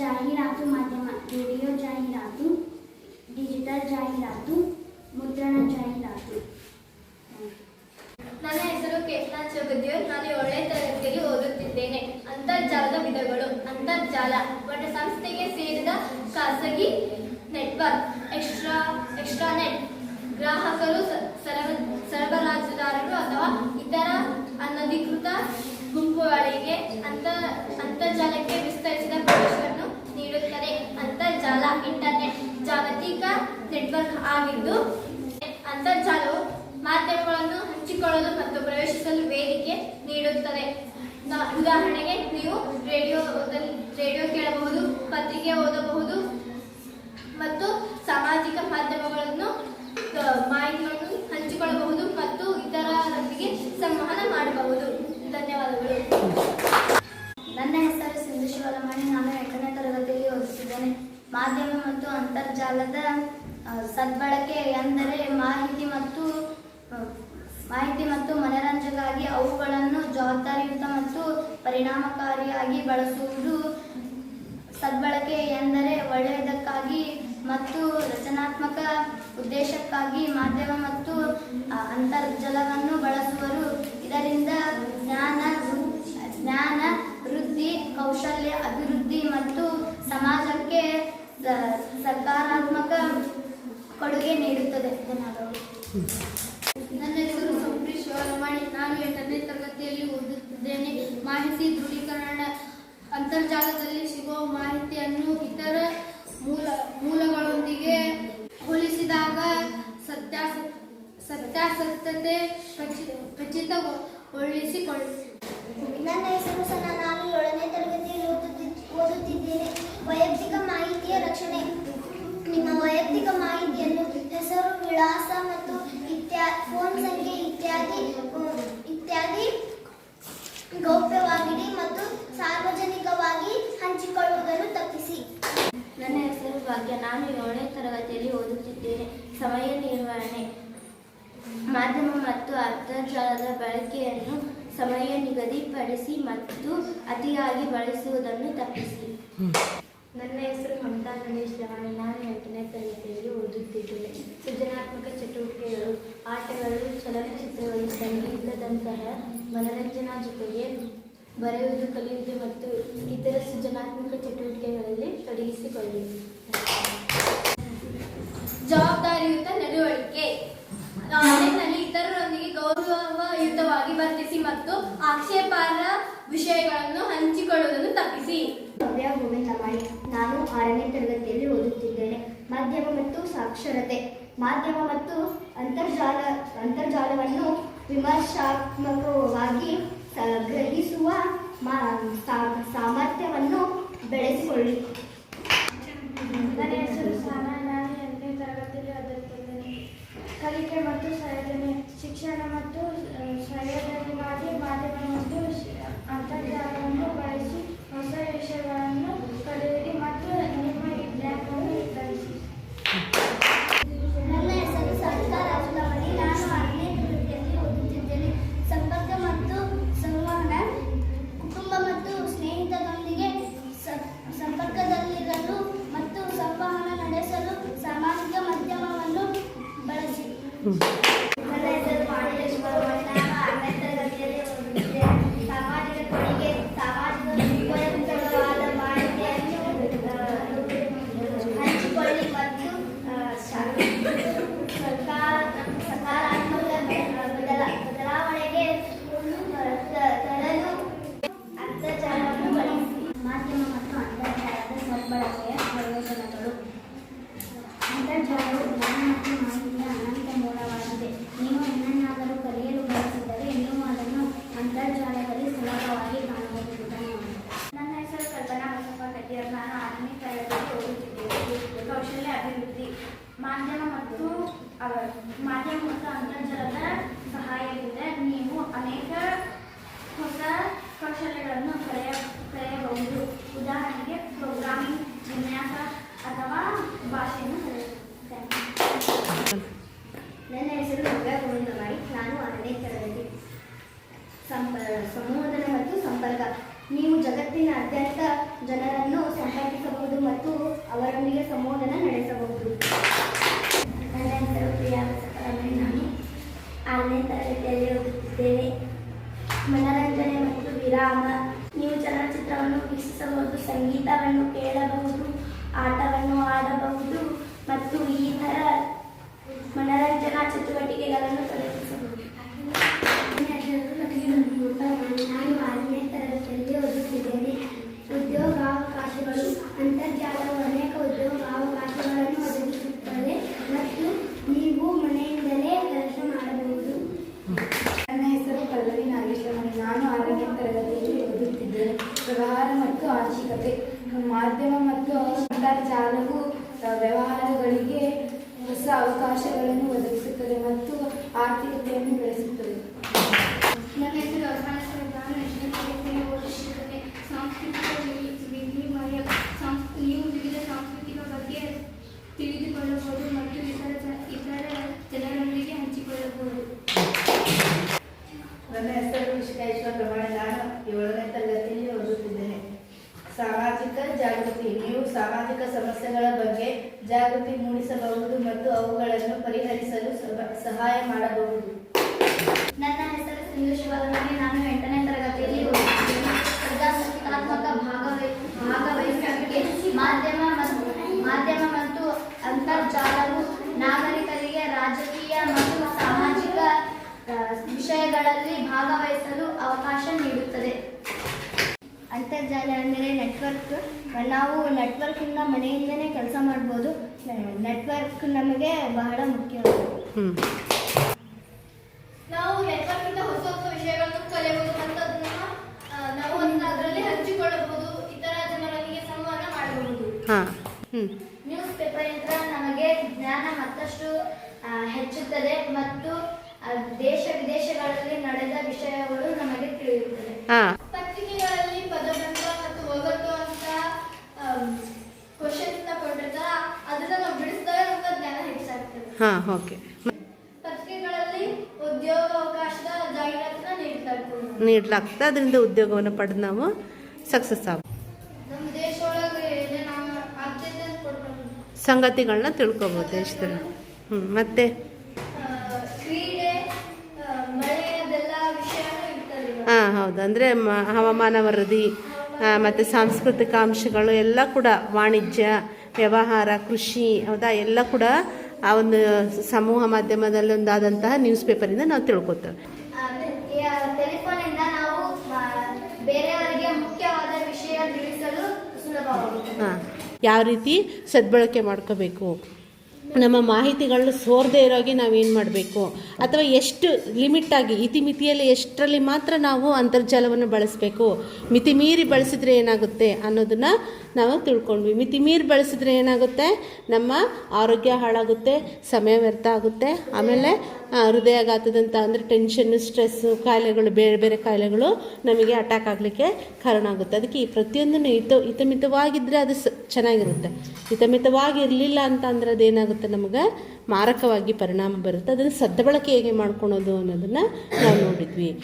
ಜಾಹೀರಾತು ಮಾಧ್ಯಮ ರೇಡಿಯೋ ಜಾಹೀರಾತು, ಡಿಜಿಟಲ್ ಜಾಹೀರಾತು, ಮುದ್ರಣ ಜಾಹೀರಾತು. ನನ್ನ ಹೆಸರು ಕೇತನಾ ಚೌಗದಿಯರ್ ನಾನು ಒಳ್ಳೆ ತರಗತಿಯಲ್ಲಿ ಓದುತ್ತಿದ್ದೇನೆ. ಅಂತರ್ಜಾಲದ ವಿಧಗಳು, ಅಂತರ್ಜಾಲ ಒಂದು ಸಂಸ್ಥೆಗೆ ಸೇರಿದ ಖಾಸಗಿ ನೆಟ್ವರ್ಕ್, ಎಕ್ಸ್ಟ್ರಾ ಎಕ್ಸ್ಟ್ರಾ ನೆಟ್ ಗ್ರಾಹಕರು ಸರಬರಾಜುದಾರರು ಅಥವಾ ಇತರ ಅನಧಿಕೃತ ಗುಂಪುಗಳಿಗೆ ಅಂತ, ಅಂತರ್ಜಾಲಕ್ಕೆ ವಿಸ್ತರಿಸಿದ ನೀಡುತ್ತದೆ ಅಂತರ್ಜಾಲ ಇಂಟರ್ನೆಟ್ ಜಾಗತಿಕ ನೆಟ್ವರ್ಕ್ ಆಗಿದ್ದು ಅಂತರ್ಜಾಲವು ಮಾಧ್ಯಮಗಳನ್ನು ಹಂಚಿಕೊಳ್ಳಲು ಮತ್ತು ಪ್ರವೇಶಿಸಲು ವೇದಿಕೆ ನೀಡುತ್ತದೆ. ಉದಾಹರಣೆಗೆ ನೀವು ರೇಡಿಯೋದಲ್ಲಿ ರೇಡಿಯೋ ಕೇಳಬಹುದು ಪತ್ರಿಕೆ ಓದಬಹುದು ಮತ್ತು ಸಾಮಾಜಿಕ ಮಾಧ್ಯಮಗಳನ್ನು ಆ, ಮಾಹಿತಿಗಳನ್ನು ಹಂಚಿಕೊಳ್ಳಬಹುದು ಮತ್ತು ಇತರರೊಂದಿಗೆ ಸಂವಹನ ಮಾಡಬಹುದು ಧನ್ಯವಾದಗಳು ನನ್ನ ಹೆಸರು ಸಿಂಧು ಶಿವಲಮಣಿ ನಾನು ಎಂಟನೇ ತರಗತಿಯಲ್ಲಿ ಓದುತ್ತಿದ್ದೇನೆ ಮಾಧ್ಯಮ ಮತ್ತು ಅಂತರ್ಜಾಲದ ಸದ್ಬಳಕೆ ಎಂದರೆ ಮಾಹಿತಿ ಮತ್ತು ಮಾಹಿತಿ ಮತ್ತು ಮನರಂಜಕಾಗಿ ಅವುಗಳನ್ನು ಜವಾಬ್ದಾರಿಯುತ ಮತ್ತು ಪರಿಣಾಮಕಾರಿಯಾಗಿ ಬಳಸುವುದು ಸದ್ಬಳಕೆ ಎಂದರೆ ಒಳ್ಳೆಯದಕ್ಕಾಗಿ ಮತ್ತು ರಚನಾತ್ಮಕ ಉದ್ದೇಶಕ್ಕಾಗಿ ಮಾಧ್ಯಮ ಮತ್ತು ಅಂತರ್ಜಲವನ್ನು ಬಳಸುವರು. ಇದರಿಂದ ಜ್ಞಾನ ಜ್ಞಾನ ವೃದ್ಧಿ, ಕೌಶಲ್ಯ ಅಭಿವೃದ್ಧಿ ಮತ್ತು ಸಕಾರಾತ್ಮಕ ಕೊಡುಗೆ ನೀಡುತ್ತದೆ. ನನ್ನ ಹೆಸರು ಸಂಪ್ರಿ ಶಿವರಮಾಣಿ ನಾನು ಎಂಟನೇ ತರಗತಿಯಲ್ಲಿ ಓದುತ್ತಿದ್ದೇನೆ. ಮಾಹಿತಿ ದೃಢೀಕರಣ ಅಂತರ್ಜಾಲದಲ್ಲಿ ಸಿಗುವ ಮಾಹಿತಿಯನ್ನು ಇತರ ಮೂಲ, ಮೂಲಗಳೊಂದಿಗೆ ಹೋಲಿಸಿದಾಗ ಸತ್ಯಾಸ, ಸತ್ಯಾಸತ್ಯತೆ ಖಚಿತ ಖಚಿತಗೊಳಿಸಿಕೊಳ್ಳಿ. ನನ್ನ ಹೆಸರು ಸಹ ನಾನು ಏಳನೇ ತರಗತಿಯಲ್ಲಿ ಓದುತ್ತಿದ್ದೇನೆ. ವೈಯಕ್ತಿಕ ಮಾಹಿತಿಯ ರಕ್ಷಣೆ. ನಿಮ್ಮ ವೈಯಕ್ತಿಕ ಮಾಹಿತಿಯನ್ನು ಹೆಸರು, ವಿಳಾಸ ಮತ್ತು ಇತ್ಯಾ, ಫೋನ್ ಸಂಖ್ಯೆ ಇತ್ಯಾದಿ ಇತ್ಯಾದಿ ಗೌಪ್ಯವಾಗಿಡಿ ಮತ್ತು ಸಾರ್ವಜನಿಕವಾಗಿ ಹಂಚಿಕೊಳ್ಳುವುದನ್ನು ತಪ್ಪಿಸಿ. ನನ್ನ ಹೆಸರು ಭಾಗ್ಯ. ನಾನು ಏಳನೇ ತರಗತಿಯಲ್ಲಿ ಓದುತ್ತಿದ್ದೇನೆ. ಸಮಯ ನಿರ್ವಹಣೆ. ಮಾಧ್ಯಮ ಮತ್ತು ಅಂತರ್ಜಾಲದ ಬಳಕೆಯನ್ನು ಸಮಯ ನಿಗದಿಪಡಿಸಿ ಮತ್ತು ಅತಿಯಾಗಿ ಬಳಸುವುದನ್ನು ತಪ್ಪಿಸಿ. ನನ್ನ ಹೆಸರು ಮಮತಾ ಗಣೇಶ್ ಲವಾಣಿ ನಾನು ಎಂಟನೇ ತರಗತಿಯಲ್ಲಿ ಓದುತ್ತಿದ್ದೇನೆ. ಸೃಜನಾತ್ಮಕ ಚಟುವಟಿಕೆಗಳು, ಆಟಗಳು ಚಲನಚಿತ್ರಗಳು ಸಂಗೀತದಂತಹ ಮನರಂಜನಾ ಜೊತೆಗೆ ಬರೆಯುವುದು, ಕಲಿಯುವುದು ಮತ್ತು ಇತರ ಸೃಜನಾತ್ಮಕ ಚಟುವಟಿಕೆಗಳಲ್ಲಿ ತೊಡಗಿಸಿಕೊಳ್ಳಿ. ಮಾಧ್ಯಮ ಮತ್ತು ಸಾಕ್ಷರತೆ. ಮಾಧ್ಯಮ ಮತ್ತು ಅಂತರ್ಜಾಲ ಅಂತರ್ಜಾಲವನ್ನು ವಿಮರ್ಶಾತ್ಮಕವಾಗಿ ಗ್ರಹಿಸುವ ಸಾಮರ್ಥ್ಯವನ್ನು ಬೆಳೆಸಿಕೊಳ್ಳಿ. ನನ್ನ ಸಾನ ನಾನು ಎಂಟನೇ ತರಗತಿಯಲ್ಲಿ ಓದುತ್ತಿದ್ದೇನೆ ಕಲಿಕೆ ಮತ್ತು ಸಂಯೋಜನೆ ಶಿಕ್ಷಣ ಮತ್ತು ಆ, ಸಂಯೋಜನೆಗಾಗಿ ಮಾಧ್ಯಮ ಮತ್ತು ಶಿ- ಅಂತರ್ಜಾಲವನ್ನು ಬಳಸಿ ಹೊಸ ವಿಷಯಗಳನ್ನು ಕಲಿಯಿರಿ ಮತ್ತು ನಿಮ್ಮ ಜ್ಞಾನವನ್ನು ವಿಸ್ತರಿಸಿ ನನ್ನ ಹೆಸರು ಸರಿತಾ ರಾಜಲಮಣಿ ನಾನು ಆರನೇ ತರಗತಿಯಲ್ಲಿ ಓದುತ್ತಿದ್ದೇನೆ ಸಂಪರ್ಕ ಮತ್ತು ಸಂವಹನ ಕುಟುಂಬ ಮತ್ತು ಸ್ನೇಹಿತರೊಂದಿಗೆ ಸ- ಸಂಪರ್ಕದಲ್ಲಿರಲು ಮತ್ತು ಸಂವಹನ ನಡೆಸಲು ಸಾಮಾಜಿಕ ಮಾಧ್ಯಮವನ್ನು ಬಳಸಿ ನನ್ನ ಹೆಸರು ಮಾಣಿಕೇಶ್ವರ ನಾನು ಆರನೇ ತರಗತಿಯಲ್ಲಿ ಓದುತ್ತಿದ್ದೇನೆ ಸಾಮಾಜಿಕ ಕೊಡುಗೆ ಸಾಮಾಜಿಕ ಉಪಯುಕ್ತವಾದ ಮಾಹಿತಿಯನ್ನು ಆ, ಹಂಚಿಕೊಳ್ಳಿ ಮತ್ತು ಆ, ಶ- ಸಕಾರ- ಸಕಾರಾತ್ಮಕ ಬದಲ ಬದಲಾವಣೆಗೆ ತ- ತರಲು ಅಂತರ್ಜಾಲವನ್ನು ಬಳಸಿ ಮಾಧ್ಯಮ ಮತ್ತು ಅಂತರ್ಜಾಲದ ಸದ್ಬಳಕೆಯ ಪ್ರಯೋಜನಗಳು ಅಂತರ್ಜಾಲವು ಜ್ಞಾನ ಮತ್ತು ಮಾಹಿತಿಯ ಅನಂತ ಮೂಲವಾಗಿದೆ ನೀವು ಏನನ್ನಾದರೂ ಕಲಿಯಲು ಬಯಸಿದರೆ ನೀವು ಅದನ್ನು ಅಂತರ್ಜಾಲದಲ್ಲಿ ಸುಲಭವಾಗಿ ಕಾಣಬಹುದು ಧನ್ಯವಾದಗಳು. ನನ್ನ ಹೆಸರು ಕಲ್ಪನಾ ಬಸಪ್ಪ ಕಟ್ಟಿಯರ್ ನಾನು ಆರನೇ ತರಗತಿಯಲ್ಲಿ ಓದುತ್ತಿದ್ದೇನೆ ಕೌಶಲ್ಯ ಅಭಿವೃದ್ಧಿ ಮಾಧ್ಯಮ ಮತ್ತು ಮಾಧ್ಯಮ ಮತ್ತು ಅಂತರ್ಜಾಲದ ಸಹಾಯದಿಂದ ನೀವು ಅನೇಕ ಹೊಸ ಕೌಶಲ್ಯಗಳನ್ನು ಕಲಿಯ ಕಲಿಯಬಹುದು ಉದಾಹರಣೆಗೆ ಪ್ರೋಗ್ರಾಮಿಂಗ್ ವಿನ್ಯಾಸ ಅಥವಾ ಭಾಷೆಯನ್ನು ಕಲಿಯುತ್ತೇನೆ ಮಾತುಗಳನ್ನು ಕೇಳಬಹುದು ಆಟವನ್ನು ಆಡಬಹುದು ಮತ್ತು ಈ ಥರ ಮನರಂಜನಾ ಚಟುವಟಿಕೆಗಳನ್ನು ತೊಡಗಿ ಮತ್ತು ಅಂತರ್ಜಾಲವು ವ್ಯವಹಾರಗಳಿಗೆ ಹೊಸ ಅವಕಾಶಗಳನ್ನು ಒದಗಿಸುತ್ತದೆ ಮತ್ತು ಆರ್ಥಿಕತೆಯನ್ನು ಬೆಳೆಸುತ್ತದೆ. ಸಾಂಸ್ಕೃತಿಕ ನೀವು ವಿವಿಧ ಸಾಂಸ್ಕೃತಿಕ ಬಗ್ಗೆ ತಿಳಿದುಕೊಳ್ಳಬಹುದು ಮತ್ತು ಇತರ ಜ- ಇತರ ಜನರೊಂದಿಗೆ ಹಂಚಿಕೊಳ್ಳಬಹುದು ನನ್ನ ಹೆಸರು ವಿಶ್ವೇಶ್ವರ ಪ್ರಮಾಣ ನಾನು ಏಳನೇ ತರಗತಿಯಲ್ಲಿ ಓದುತ್ತಿದ್ದೇನೆ ಸಾಮಾಜಿಕ ಜಾಗೃತಿ ನೀವು ಸಾಮಾಜಿಕ ಸಮಸ್ಯೆಗಳ ಬಗ್ಗೆ ಜಾಗೃತಿ ಮೂಡಿಸಬಹುದು ಮತ್ತು ಅವುಗಳನ್ನು ಪರಿಹರಿಸಲು ಸಹ- ಸಹಾಯ ಮಾಡಬಹುದು ನನ್ನ ಹೆಸರು ಸಿಂಧು ನಾನು ಎಂಟನೇ ತರಗತಿಯಲ್ಲಿ ಪ್ರಜಾಸತ್ತಾತ್ಮಕ ಭಾಗವಹಿ, ಭಾಗವಹಿಸುವಿಕೆ, ಮಾಧ್ಯಮ ಮತ್ತು ಮಾಧ್ಯಮ ಮತ್ತು ಅಂತರ್ಜಾಲವು ನಾಗರಿಕರಿಗೆ ರಾಜಕೀಯ ಮತ್ತು ಸಾಮಾಜಿಕ ವಿಷಯಗಳಲ್ಲಿ ಭಾಗವಹಿಸಲು ಅವಕಾಶ ನೀಡುತ್ತದೆ. ಅಂತರ್ಜಾಲ ಅಂದರೆ ನೆಟ್ವರ್ಕ್. ನಾವು ನೆಟ್ವರ್ಕಿಂದ ಮನೆಯಿಂದನೇ ಕೆಲಸ ಮಾಡ್ಬೋದು. ನೆಟ್ವರ್ಕ್ ನಮಗೆ ಬಹಳ ಮುಖ್ಯ ಹ್ಞೂ ನಾವು ನೆಟ್ವರ್ಕಿಂದ ಹೊಸ ಹೊಸ ವಿಷಯಗಳನ್ನು ಕಲಿಯಬಹುದು ಮತ್ತು ಅದನ್ನ ಆ, ನಾವು ಅದನ್ನ ಅದರಲ್ಲಿ ಹಂಚಿಕೊಳ್ಳಬಹುದು ಇತರ ಜನರೊಂದಿಗೆ ಸಂವಹನ ಮಾಡಬಹುದು ಹಾಂ. ಹ್ಞೂ ನ್ಯೂಸ್ ಪೇಪರಿಂದ ನಮಗೆ ಜ್ಞಾನ ಮತ್ತಷ್ಟು ಹೆಚ್ಚುತ್ತದೆ ಮತ್ತು ದೇಶ ವಿದೇಶಗಳಲ್ಲಿ ನಡೆದ ವಿಷಯಗಳು ನಮಗೆ ತಿಳಿಯುತ್ತದೆ. ಹಾಂ. ಪತ್ರಿಕೆಗಳಲ್ಲಿ ಪದಬಂಧ ಮತ್ತು ಒಗಟು ಅಂತ ಕ್ವಶನ್ಸ್ ಕೊಟ್ಟಿರ್ತಾರ ಅದನ್ನ ನಾವು ಬಿಡಿಸಿದಾಗ ನಮ್ಗೆ ಜ್ಞಾನ ಹೆಚ್ಚಾಗ್ತದೆ. ಹಾಂ ಓಕೆ ಪತ್ರಿಕೆಗಳಲ್ಲಿ ಉದ್ಯೋಗ ಅವಕಾಶದ ಜಾಹೀರಾತನ್ನ ನೀಡ್ತಾ ಇರ್ತಾರೆ ನೀಡಲಾಗ್ತದೆ. ಅದರಿಂದ ಉದ್ಯೋಗವನ್ನು ಪಡೆದು ನಾವು ಸಕ್ಸಸ್ ಆಗ ಸಂಗತಿಗಳನ್ನ ತಿಳ್ಕೊಬೋದು ಎಷ್ಟು ಹ್ಞೂ ಮತ್ತೆ? ಹಾಂ ಹೌದು. ಅಂದರೆ ಮ ಹವಾಮಾನ ವರದಿ ಮತ್ತು ಸಾಂಸ್ಕೃತಿಕ ಅಂಶಗಳು ಎಲ್ಲ ಕೂಡ ವಾಣಿಜ್ಯ ವ್ಯವಹಾರ ಕೃಷಿ ಹೌದಾ? ಎಲ್ಲ ಕೂಡ ಆ ಒಂದು ಸಮೂಹ ಮಾಧ್ಯಮದಲ್ಲಿ ಒಂದಾದಂತಹ ನ್ಯೂಸ್ ಪೇಪರಿಂದ ನಾವು ತಿಳ್ಕೊತೇವೆ. ಹಾಂ. ಯಾವ ರೀತಿ ಸದ್ಬಳಕೆ ಮಾಡ್ಕೋಬೇಕು? ನಮ್ಮ ಮಾಹಿತಿಗಳನ್ನ ಸೋರದೇ ಇರೋಗೆ ನಾವೇನು ಮಾಡಬೇಕು? ಅಥವಾ ಎಷ್ಟು ಲಿಮಿಟ್ಟಾಗಿ ಇತಿಮಿತಿಯಲ್ಲಿ ಎಷ್ಟರಲ್ಲಿ ಮಾತ್ರ ನಾವು ಅಂತರ್ಜಾಲವನ್ನು ಬಳಸಬೇಕು? ಮಿತಿ ಮೀರಿ ಬಳಸಿದ್ರೆ ಏನಾಗುತ್ತೆ ಅನ್ನೋದನ್ನು ನಾವು ತಿಳ್ಕೊಂಡ್ವಿ. ಮಿತಿ ಮೀರಿ ಬಳಸಿದ್ರೆ ಏನಾಗುತ್ತೆ? ನಮ್ಮ ಆರೋಗ್ಯ ಹಾಳಾಗುತ್ತೆ, ಸಮಯ ವ್ಯರ್ಥ ಆಗುತ್ತೆ. ಆಮೇಲೆ ಹೃದಯಾಘಾತದಂಥ ಅಂದರೆ ಟೆನ್ಷನ್ನು ಸ್ಟ್ರೆಸ್ಸು ಕಾಯಿಲೆಗಳು, ಬೇರೆ ಬೇರೆ ಕಾಯಿಲೆಗಳು ನಮಗೆ ಅಟ್ಯಾಕ್ ಆಗಲಿಕ್ಕೆ ಕಾರಣ ಆಗುತ್ತೆ. ಅದಕ್ಕೆ ಈ ಪ್ರತಿಯೊಂದನ್ನು ಹಿತ ಹಿತಮಿತವಾಗಿದ್ದರೆ ಅದು ಚೆನ್ನಾಗಿರುತ್ತೆ. ಹಿತಮಿತವಾಗಿರಲಿಲ್ಲ ಅಂತ ಅಂದರೆ ಅದೇನಾಗುತ್ತೆ? ನಮಗೆ ಮಾರಕವಾಗಿ ಪರಿಣಾಮ ಬರುತ್ತೆ. ಅದನ್ನು ಸದ್ಬಳಕೆ ಹೇಗೆ ಮಾಡ್ಕೊಳೋದು ಅನ್ನೋದನ್ನು ನಾವು ನೋಡಿದ್ವಿ.